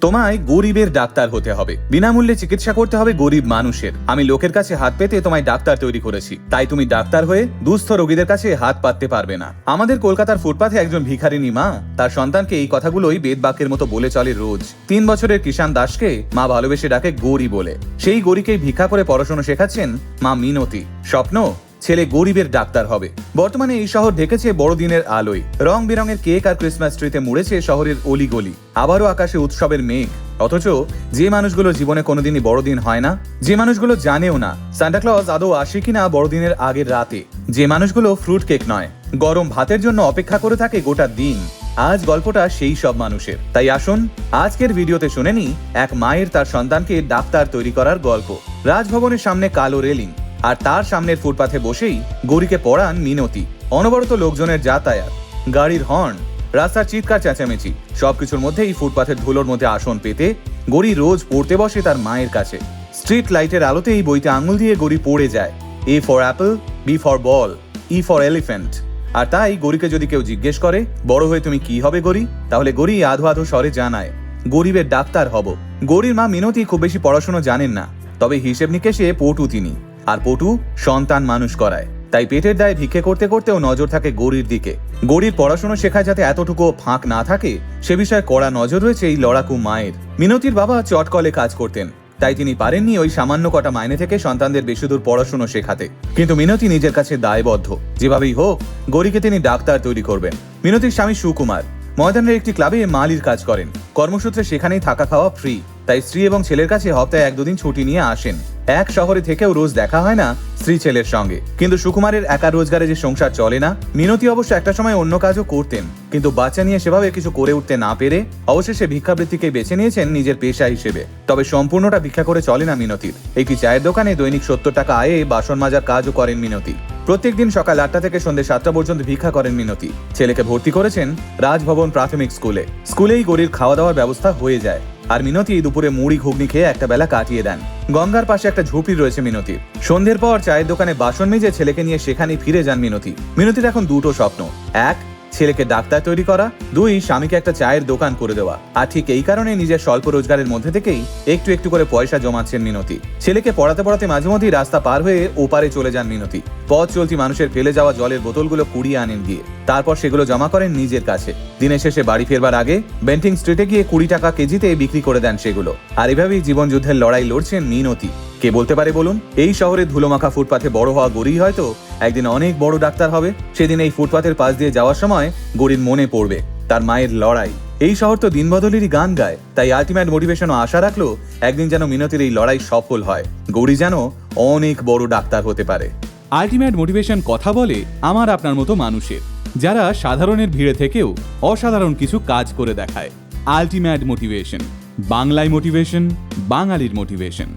তোমায় গরিবের ডাক্তার হতে হবে। বিনামূল্যে চিকিৎসা করতে হবে গরিব মানুষের। আমি লোকের কাছে হাত পেতে তোমায় ডাক্তার তৈরি করেছি। তাই তুমি ডাক্তার হয়ে দুস্থ রোগীদের কাছে হাত পাততে পারবে না। আমাদের কলকাতার ফুটপাথে একজন ভিখারিনী মা, তার সন্তানকে এই কথাগুলোই বেদবাক্যের মতো বলে চলে রোজ। তিন বছরের কিষান দাসকে মা ভালোবেসে ডাকে গৌরী বলে। সেই গৌরীকেই ভিক্ষা করে পড়াশোনা শেখাচ্ছেন মা মিনতি। স্বপ্ন ছেলে গরিবের ডাক্তার হবে। বর্তমানে এই শহর ঢেকেছে বড়দিনের আলোয়। রং বেরঙের কেক আর ক্রিসমাস ট্রিতে মুড়েছে শহরের অলিগলি। আবারও আকাশে উৎসবের মেঘ। অথচ যে মানুষগুলো জীবনে কোনোদিনই বড়দিন হয় না, যে মানুষগুলো জানেও না সান্টাক্লজ আদৌ আসে কিনা বড়দিনের আগের রাতে। যে মানুষগুলো ফ্রুট কেক নয়, গরম ভাতের জন্য অপেক্ষা করে থাকে গোটা দিন। আজ গল্পটা সেই সব মানুষের। তাই আসুন, আজকের ভিডিওতে শুনে এক মায়ের তার সন্তানকে ডাক্তার তৈরি করার গল্প। রাজভবনের সামনে কালো রেলিং। আর তার সামনের ফুটপাথে বসেই গৌরীকে পড়ান মিনতি। অনবরত লোকজনের যাতায়াত, গাড়ির হর্ন, রাস্তার চিৎকার চেঁচামেচি, সবকিছুর মধ্যেই ফুটপাথের ধুলোর মধ্যে আসন পেতে গড়ি রোজ পড়তে বসে তার মায়ের কাছে। স্ট্রিট লাইটের আলোতে এই বইতে আঙুল দিয়ে গড়ি পড়ে যায়। A for apple, B for ball, E for elephant আর তাই গরিকে যদি কেউ জিজ্ঞেস করে, বড় হয়ে তুমি কি হবে গরি? তাহলে গরি আধো আধো স্বরে জানায় গরিবের ডাক্তার হব। গরির মা মিনতি খুব বেশি পড়াশুনো জানেন না, তবে হিসেব নিকেশে পটু তিনি। আর পটু সন্তান মানুষ করায়। তাই পেটের দায়ে ভিক্ষে করতে করতেও নজর থাকে গরির দিকে। গরির পড়াশোনা শেখায় যাতে এতটুকু ফাঁক না থাকে, সে বিষয়ে কড়া নজর রয়েছে এই লড়াকু মায়ের। মিনতির বাবা চটকলে কাজ করতেন, তাই তিনি পারেননি ওই সামান্য কটা মাইনে থেকে সন্তানদের বেশিদূর পড়াশুনো শেখাতে। কিন্তু মিনতি নিজের কাছে দায়বদ্ধ। যেভাবেই হোক, গরিকে তিনি ডাক্তার তৈরি করবেন। মিনতির স্বামী সুকুমার, ময়দানের একটি ক্লাবে মালির কাজ করেন। কর্মসূত্রে সেখানেই থাকা খাওয়া ফ্রি তাই স্ত্রী এবং ছেলের কাছে হপ্তায় এক দুদিন ছুটি নিয়ে আসেন। এক শহরে থেকেও রোজ দেখা হয় না স্ত্রী ছেলের সঙ্গে। কিন্তু সুকুমারের একা রোজগারে যে সংসার চলে না, মিনতি অবশ্য একটা সময় অন্য কাজও করতেন। কিন্তু বাচ্চা নিয়ে সেভাবে কিছু করে উঠতে না পেরে অবশেষে ভিক্ষাবৃত্তিকে বেছে নিয়েছেন নিজের পেশা হিসেবে। তবে সম্পূর্ণটা ভিক্ষা করে চলে না মিনতির। একটি চায়ের দোকানে দৈনিক সত্তর টাকা আয়ে বাসন মাজার কাজও করেন মিনতি। প্রত্যেকদিন সকাল আটটা থেকে সন্ধ্যে সাতটা পর্যন্ত ভিক্ষা করেন মিনতি। ছেলেকে ভর্তি করেছেন রাজভবন প্রাথমিক স্কুলে। স্কুলেই গরির খাওয়া দাওয়ার ব্যবস্থা হয়ে যায়। আর মিনতি এই দুপুরে মুড়ি ঘুগনি খেয়ে একটা বেলা কাটিয়ে দেন। গঙ্গার পাশে একটা ঝুপড়ি রয়েছে মিনতির সন্ধ্যের পর চায়ের দোকানে বাসন মেজে ছেলেকে নিয়ে সেখানে ফিরে যান মিনতি। মিনতির এখন দুটো স্বপ্ন। এক ছেলেকে ডাক্তার তৈরি করা, দুই, স্বামীকে একটা চায়ের দোকান করে দেওয়া। আর ঠিক এই কারণে নিজের স্বল্প রোজগারের মধ্যে থেকেই একটু একটু করে পয়সা জমাচ্ছেন মিনতি। ছেলেকে পড়াতে পড়াতে মাঝে মধ্যেই রাস্তা পার হয়ে ওপারে চলে যান মিনতি। পথ চলতি মানুষের ফেলে যাওয়া জলের বোতলগুলো কুড়িয়ে আনেন গিয়ে। তারপর সেগুলো জমা করেন নিজের কাছে। দিনের শেষে বাড়ি ফেরবার আগে বেন্টিং স্ট্রিটে গিয়ে কুড়ি টাকা কেজিতে বিক্রি করে দেন সেগুলো। আর এভাবেই জীবন যুদ্ধের লড়াই লড়ছেন মিনতি। কে বলতে পারে বলুন? এই শহরে ধুলোমাখা ফুটপাথে বড় হওয়া গড়ি হয়তো একদিন অনেক বড় ডাক্তার হবে, সেদিন এই ফুটপাথের পাশ দিয়ে যাওয়ার সময় গড়ির মনে পড়বে, তার মায়ের লড়াই। এই শহর তো দিনবদলেরই গান গায়, তাই আলটিমেট মোটিভেশনও আশা রাখল একদিন যেন মিনতির এই লড়াই সফল হয়। গড়ি যেন অনেক বড় ডাক্তার হতে পারে। আলটিমেট মোটিভেশন কথা বলে আমার আপনার মতো মানুষের, যারা সাধারণের ভিড়ে থেকেও অসাধারণ কিছু কাজ করে দেখায়। আলটিমেট মোটিভেশন বাংলায় মোটিভেশন বাঙালির মোটিভেশন